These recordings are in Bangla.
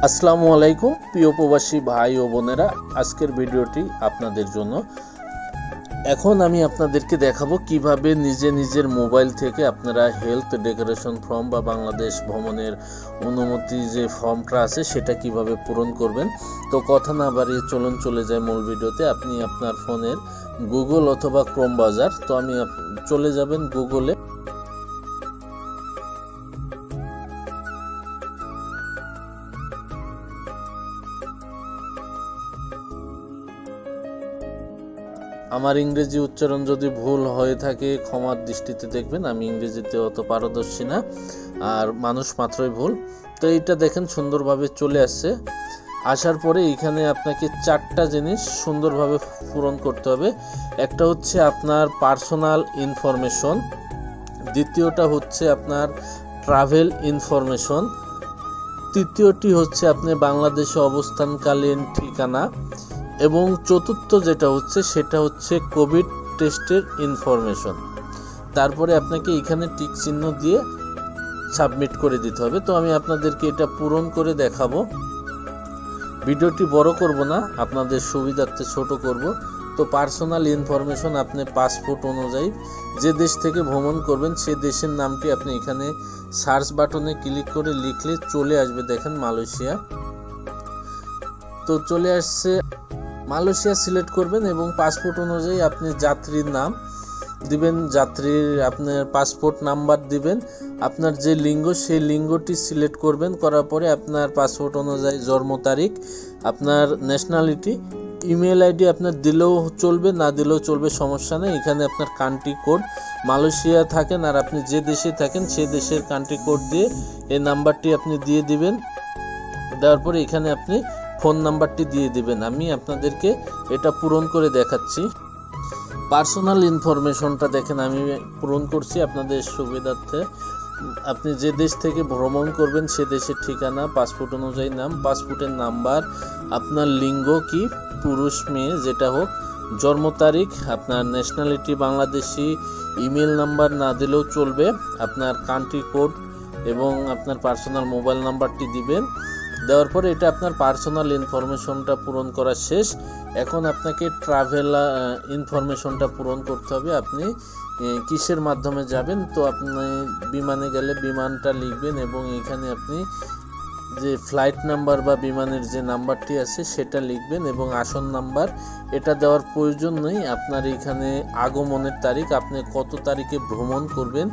আসসালামু আলাইকুম, প্রিয় প্রবাসী ভাই ও বোনেরা। আজকের ভিডিওটি আপনাদের জন্য। এখন আমি আপনাদেরকে দেখাবো কীভাবে নিজে নিজের মোবাইল থেকে আপনারা হেলথ ডেকোরেশন ফর্ম বা বাংলাদেশ ভ্রমণের অনুমতি যে ফর্মটা আছে, সেটা কীভাবে পূরণ করবেন। তো কথা না বাড়িয়ে চলুন চলে যায় মূল ভিডিওতে। আপনি আপনার ফোনের গুগল অথবা ক্রোম বাজার। তো আমি চলে যাবেন গুগলে আমার ইংরেজি উচ্চারণ যদি ভুল হয়ে থাকে, ক্ষমার দৃষ্টিতে দেখবেন, আমি ইংরেজিতে অত পারদর্শী না, আর মানুষ মাত্রই ভুল। তো এইটা দেখেন সুন্দরভাবে চলে আসছে। আসার পরে এখানে আপনাকে চারটা জিনিস সুন্দরভাবে পূরণ করতে হবে। একটা হচ্ছে আপনার পার্সোনাল ইনফরমেশন, দ্বিতীয়টা হচ্ছে আপনার ট্রাভেল ইনফরমেশন, তৃতীয়টি হচ্ছে আপনি বাংলাদেশে অবস্থানকালীন ঠিকানা এবং চতুর্থ যেটা হচ্ছে, সেটা হচ্ছে কোভিড টেস্টের ইনফরমেশন তারপরে আপনাকে এখানে টিক চিহ্ন দিয়ে সাবমিট করে দিতে হবে। তো আমি আপনাদেরকে এটা পূরণ করে দেখাবো। ভিডিওটি বড় করব না, আপনাদের সুবিধার্থে ছোট করব। তো পার্সোনাল ইনফরমেশন আপনি পাসপোর্ট অনুযায়ী যে দেশ থেকে ভ্রমণ করবেন, সে দেশের নামটি আপনি এখানে সার্চ বাটনে ক্লিক করে লিখলে চলে আসবে। দেখেন মালয়েশিয়া। তো চলে আসছে মালয়েশিয়া সিলেক্ট করবেন এবং পাসপোর্ট অনুযায়ী আপনি যাত্রীর নাম দিবেন, যাত্রীর আপনার পাসপোর্ট নাম্বার দিবেন, আপনার যে লিঙ্গ সেই লিঙ্গটি সিলেক্ট করবেন, করার পরে আপনার পাসপোর্ট অনুযায়ী জন্ম তারিখ, আপনার ন্যাশনালিটি ইমেল আইডি আপনার দিলেও চলবে, না দিলেও চলবে, সমস্যা নেই। এখানে আপনার কান্ট্রি কোড মালয়েশিয়া থাকেন আর আপনি যে দেশে থাকেন সে দেশের কান্ট্রি কোড দিয়ে এই নাম্বারটি আপনি দিয়ে দিবেন। দেওয়ার পরে এখানে আপনি ফোন নাম্বারটি দিয়ে দিবেন। আমি আপনাদেরকে এটা পূরণ করে দেখাচ্ছি। পার্সোনাল ইনফরমেশনটা দেখেন, আমি পূরণ করছি আপনাদের সুবিধার্থে। আপনি যে দেশ থেকে ভ্রমণ করবেন, সে দেশের ঠিকানা, পাসপোর্ট অনুযায়ী নাম, পাসপোর্টের নাম্বার, আপনার লিঙ্গ কি, পুরুষ, মেয়ে, যেটা হোক, জন্ম তারিখ, আপনার ন্যাশনালিটি বাংলাদেশি ইমেল নাম্বার না দিলেও চলবে, আপনার কান্ট্রি কোড এবং আপনার পার্সোনাল মোবাইল নাম্বারটি দিবেন। দেওয়ার পরে এটা আপনার পার্সোনাল ইনফরমেশনটা পূরণ করা শেষ। এখন আপনাকে ট্রাভেল ইনফরমেশনটা পূরণ করতে হবে। আপনি কিসের মাধ্যমে যাবেন? তো আপনি বিমানে গেলে বিমানটা লিখবেন এবং এখানে আপনি যে ফ্লাইট নাম্বার বা বিমানের যে নাম্বারটি আছে সেটা লিখবেন এবং আসন নাম্বার এটা দেওয়ার প্রয়োজন নেই। আপনার এখানে আগমনের তারিখ, আপনি কত তারিখে ভ্রমণ করবেন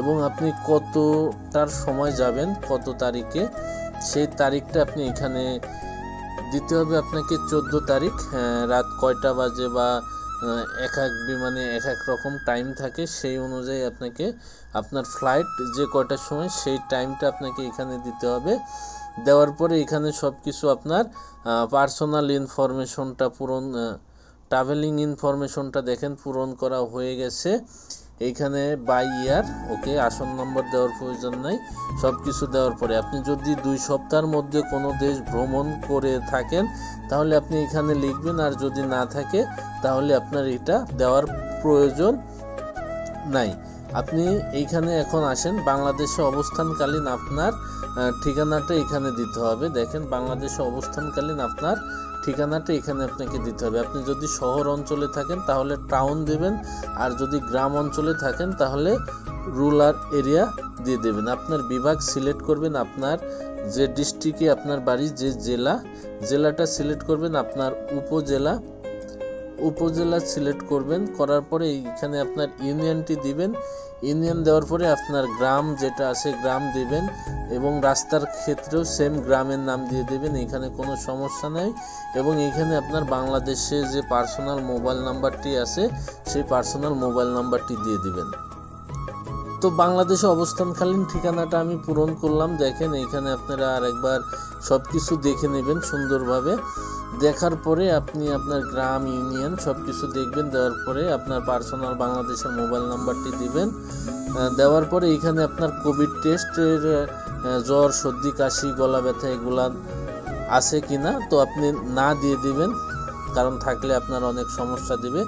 এবং আপনি কতটার সময় যাবেন, কত তারিখে। সেই তারিখটা আপনি এখানে দিতে হবে আপনাকে চোদ্দ তারিখ রাত কয়টা বাজে বা এক এক বিমানে এক এক রকম টাইম থাকে, সেই অনুযায়ী আপনাকে আপনার ফ্লাইট যে কয়টার সময় সেই টাইমটা আপনাকে এখানে দিতে হবে। দেওয়ার পরে এখানে সব কিছু আপনার পার্সোনাল ইনফরমেশনটা পূরণ ট্রাভেলিং ইনফরমেশনটা দেখেন, পূরণ করা হয়ে গেছে। এইখানে বাই ইয়ার ওকে আসন নম্বর দেওয়ার প্রয়োজন নাই সব কিছু দেওয়ার পরে আপনি যদি দুই সপ্তাহের মধ্যে কোনো দেশ ভ্রমণ করে থাকেন, তাহলে আপনি এখানে লিখবেন আর যদি না থাকে, তাহলে আপনার এটা দেওয়ার প্রয়োজন নাই। আপনি এইখানে এখন আসেন, বাংলাদেশে অবস্থানকালীন আপনার ঠিকানাটা এখানে দিতে হবে। দেখেন বাংলাদেশে অবস্থানকালীন আপনার ঠিকানাটা এখানে আপনাকে দিতে হবে। আপনি যদি শহর অঞ্চলে থাকেন তাহলে টাউন দেবেন, আর যদি গ্রাম অঞ্চলে থাকেন তাহলে রুরাল এরিয়া দিয়ে দেবেন। আপনার বিভাগ সিলেক্ট করবেন আপনার যে ডিস্ট্রিক্টে আপনার বাড়ি, যে জেলা, জেলাটা সিলেক্ট করবেন আপনার উপজেলা উপজেলা সিলেক্ট করবেন, করার পরে এখানে আপনার ইউনিয়নটি দিবেন। ইউনিয়ন দেওয়ার পরে আপনার গ্রাম যেটা আছে গ্রাম দিবেন এবং রাস্তার ক্ষেত্রেও সেম গ্রামের নাম দিয়ে দেবেন, এখানে কোনো সমস্যা নেই। এবং এখানে আপনার বাংলাদেশে যে পার্সোনাল মোবাইল নাম্বারটি আছে, সেই পার্সোনাল মোবাইল নাম্বারটি দিয়ে দিবেন। তো বাংলাদেশে অবস্থানকালীন ঠিকানাটা আমি পূরণ করলাম। দেখেন এখানে আপনারা আরেকবার সব কিছু দেখে নেবেন সুন্দরভাবে। দেখার পরে আপনি আপনার গ্রাম, ইউনিয়ন সব কিছু দেখবেন, দেওয়ার পরে আপনার পার্সোনাল বাংলাদেশের মোবাইল নাম্বারটি দিবেন। দেওয়ার পরে এখানে আপনার কোভিড টেস্টের জ্বর, সর্দি, কাশি, গলা ব্যথা এগুলা আছে কিনা, তো আপনি না দিয়ে দিবেন, কারণ থাকলে আপনার অনেক সমস্যা দিবে।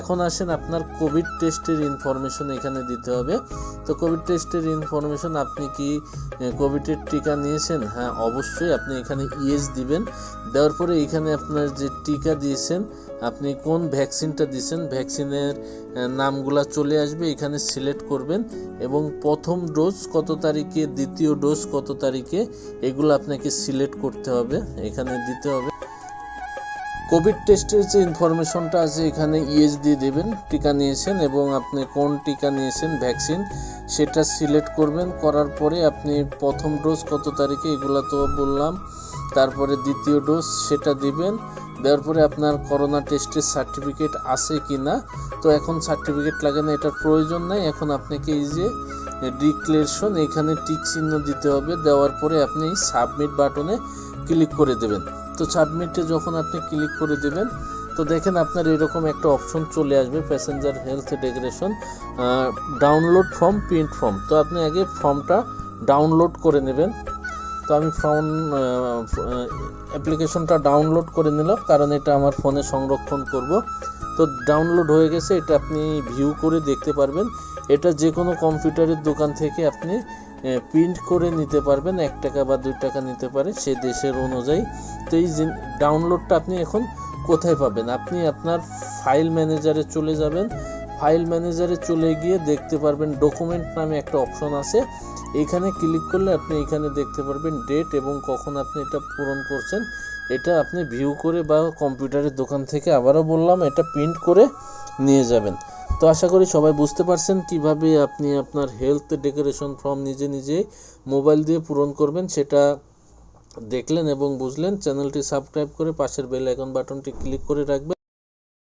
এখন আসেন আপনার কোভিড টেস্টের ইনফরমেশন এখানে দিতে হবে। তো কোভিড টেস্টের ইনফরমেশন আপনি কি কোভিডের টিকা নিয়েছেন? হ্যাঁ অবশ্যই আপনি এখানে ইয়েস দিবেন। দেওয়ার পরে এখানে আপনার যে টিকা দিয়েছেন, আপনি কোন ভ্যাকসিনটা দিয়েছেন ভ্যাকসিনের নামগুলা চলে আসবে, এখানে সিলেক্ট করবেন এবং প্রথম ডোজ কত তারিখে, দ্বিতীয় ডোজ কত তারিখে, এগুলো আপনাকে সিলেক্ট করতে হবে। এখানে দিতে হবে। কোভিড টেস্টের যে ইনফরমেশনটা আছে, এখানে ইএস দিয়ে দেবেন, টিকা নিয়েছেন এবং আপনি কোন টিকা নিয়েছেন ভ্যাকসিন সেটা সিলেক্ট করবেন, করার পরে আপনি প্রথম ডোজ কত তারিখে, এগুলো তো বললাম। তারপরে দ্বিতীয় ডোজ সেটা দিবেন। দেওয়ার পরে আপনার করোনা টেস্টের সার্টিফিকেট আছে কি না তো এখন সার্টিফিকেট লাগে না, এটার প্রয়োজন নাই। এখন আপনাকে এই যে ডিক্লেরেশন এখানে টিক চিহ্ন দিতে হবে। দেওয়ার পরে আপনি সাবমিট বাটনে ক্লিক করে দেবেন। তো সাবমিটে যখন আপনি ক্লিক করে দেবেন, তো দেখেন আপনার এরকম একটা অপশন চলে আসবে passenger health decoration download form print form তো আপনি আগে ফর্মটা ডাউনলোড করে নেবেন। তো আমি ফর্ম অ্যাপ্লিকেশনটা ডাউনলোড করে নিলাম, কারণ এটা আমার ফোনে সংরক্ষণ করব। তো ডাউনলোড হয়ে গেছে, এটা আপনি ভিউ করে দেখতে পারবেন। এটা যে কোনো কম্পিউটারের দোকান থেকে আপনি প্রিন্ট করে নিতে পারবেন, এক টাকা বা দুই টাকা নিতে পারে সে দেশের অনুযায়ী। তো এই ডাউনলোডটা আপনি এখন কোথায় পাবেন? আপনি আপনার ফাইল ম্যানেজারে চলে যাবেন। ফাইল ম্যানেজারে চলে গিয়ে দেখতে পারবেন ডকুমেন্ট নামে একটা অপশন আছে। এখানে ক্লিক করলে আপনি এখানে দেখতে পারবেন ডেট এবং কখন আপনি এটা পূরণ করছেন। এটা আপনি ভিউ করে বা কম্পিউটারের দোকান থেকে আবারও বললাম, এটা প্রিন্ট করে নিয়ে যাবেন। তো আশা করি সবাই বুঝতে পারছেন কীভাবে আপনি আপনার হেলথ ডেকোরেশন ফর্ম নিজে নিজে মোবাইল দিয়ে পূরণ করবেন, সেটা দেখলেন এবং বুঝলেন। চ্যানেলটি সাবস্ক্রাইব করে পাশের বেল আইকন বাটনটি ক্লিক করে রাখবেন।